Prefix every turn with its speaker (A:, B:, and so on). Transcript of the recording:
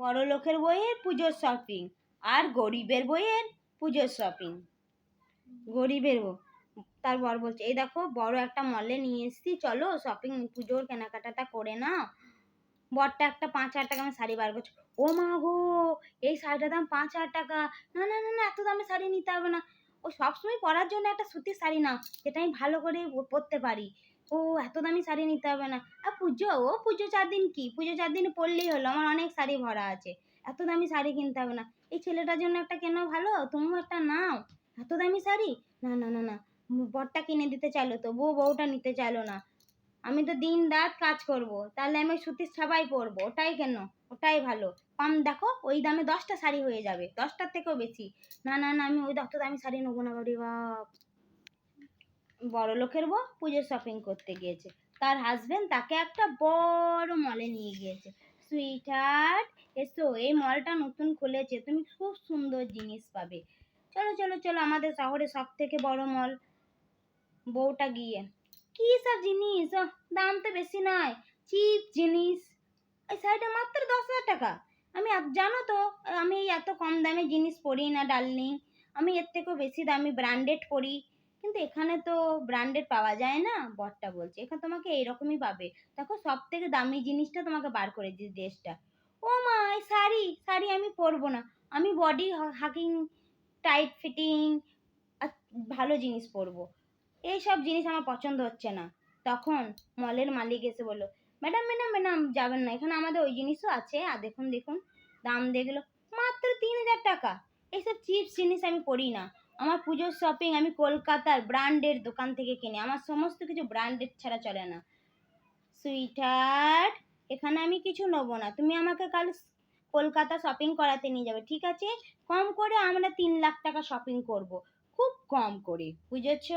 A: বড় লোকের বইয়ের পুজোর শপিং আর গরিবের বইয়ের পুজোর শপিং গরিবের তার বর বলছে, এই দেখো, বড় একটা মলে নিয়ে এসছি, চলো শপিং পুজোর কেনাকাটাটা করে নাও। বরটা একটা পাঁচ হাজার টাকা আমি শাড়ি বার করছে। ও মা গো, এই শাড়িটার দাম পাঁচ হাজার টাকা। না না না না, এত দামে শাড়ি নিতে হবে না। ও সবসময় পরার জন্য একটা সুতির শাড়ি নাও, যেটা আমি ভালো করে পরতে পারি। ও, এত দামি শাড়ি নিতে হবে না। আর পুজো, ও পুজো চার দিন কি? পুজো চার দিন পরলেই হলো, আমার অনেক শাড়ি ভরা আছে। এত দামি শাড়ি কিনতে হবে না। এই ছেলেটার জন্য একটা কেন ভালো? তুমিও একটা নাও। এত দামি শাড়ি? না না না না। বরটা কিনে দিতে চাইলো তো, বউ বউটা নিতে চাইলো না। আমি তো দিন রাত কাজ করব, তাহলে আমি সুতির ছাপাই পরবো, ওটাই কেন? ওটাই ভালো। কম দেখো, ওই দামে দশটা শাড়ি হয়ে যাবে, দশটার থেকেও বেশি। না না না, আমি ওই অত দামি শাড়ি নেব না বাড়ি বাপ। বড় লোকের বউ পুজোর শপিং করতে গিয়েছে। তার হাজবেন্ড তাকে একটা বড় মলে নিয়ে গিয়েছে। সুইটহার্ট এসো, এই মলটা নতুন খুলেছে। তুমি খুব সুন্দর জিনিস পাবে। চলো চলো চলো, আমাদের শহরে সব থেকে বড় মল বউটা গিয়ে, কি সব জিনিস? দাম তো বেশি নয়। চিপ জিনিস। এই শাড়িটা মাত্র দশ হাজার টাকা। আমি জানো তো, আমি এত কম দামে জিনিস পরি না ডার্লিং আমি এর থেকেও বেশি দামি ব্র্যান্ডেড পরি। কিন্তু এখানে তো ব্র্যান্ডেড পাওয়া যায় না, বরটা বলছে। এখানে তোমাকে এরকমই পাবে। দেখো সব থেকে দামি জিনিসটা তোমাকে বার করে দিই ড্রেসটা ও মা, এই শাড়ি শাড়ি আমি পরবো না। আমি বডি হাকিং টাইট ফিটিং ভালো জিনিস পরবো। এইসব জিনিস আমার পছন্দ হচ্ছে না। তখন মলের মালিক এসে বলল, ম্যাডাম ম্যাডাম ম্যাডাম, যাবেন না। এখানে আমাদের ওই জিনিসও আছে। আর দেখুন দেখুন, দাম দেখল। মাত্র তিন হাজার টাকা। এইসব চিপস জিনিস আমি করি না। আমার পুজোর শপিং আমি কলকাতার ব্র্যান্ডের দোকান থেকে কিনি। আমার সমস্ত কিছু ব্র্যান্ডেড ছাড়া চলে না। সুইটার এখানে আমি কিছু নেব না। তুমি আমাকে কাল কলকাতা শপিং করাতে নিয়ে যাবে, ঠিক আছে? কম করে আমরা তিন লাখ টাকা শপিং করব। খুব কম করে, বুঝেছ?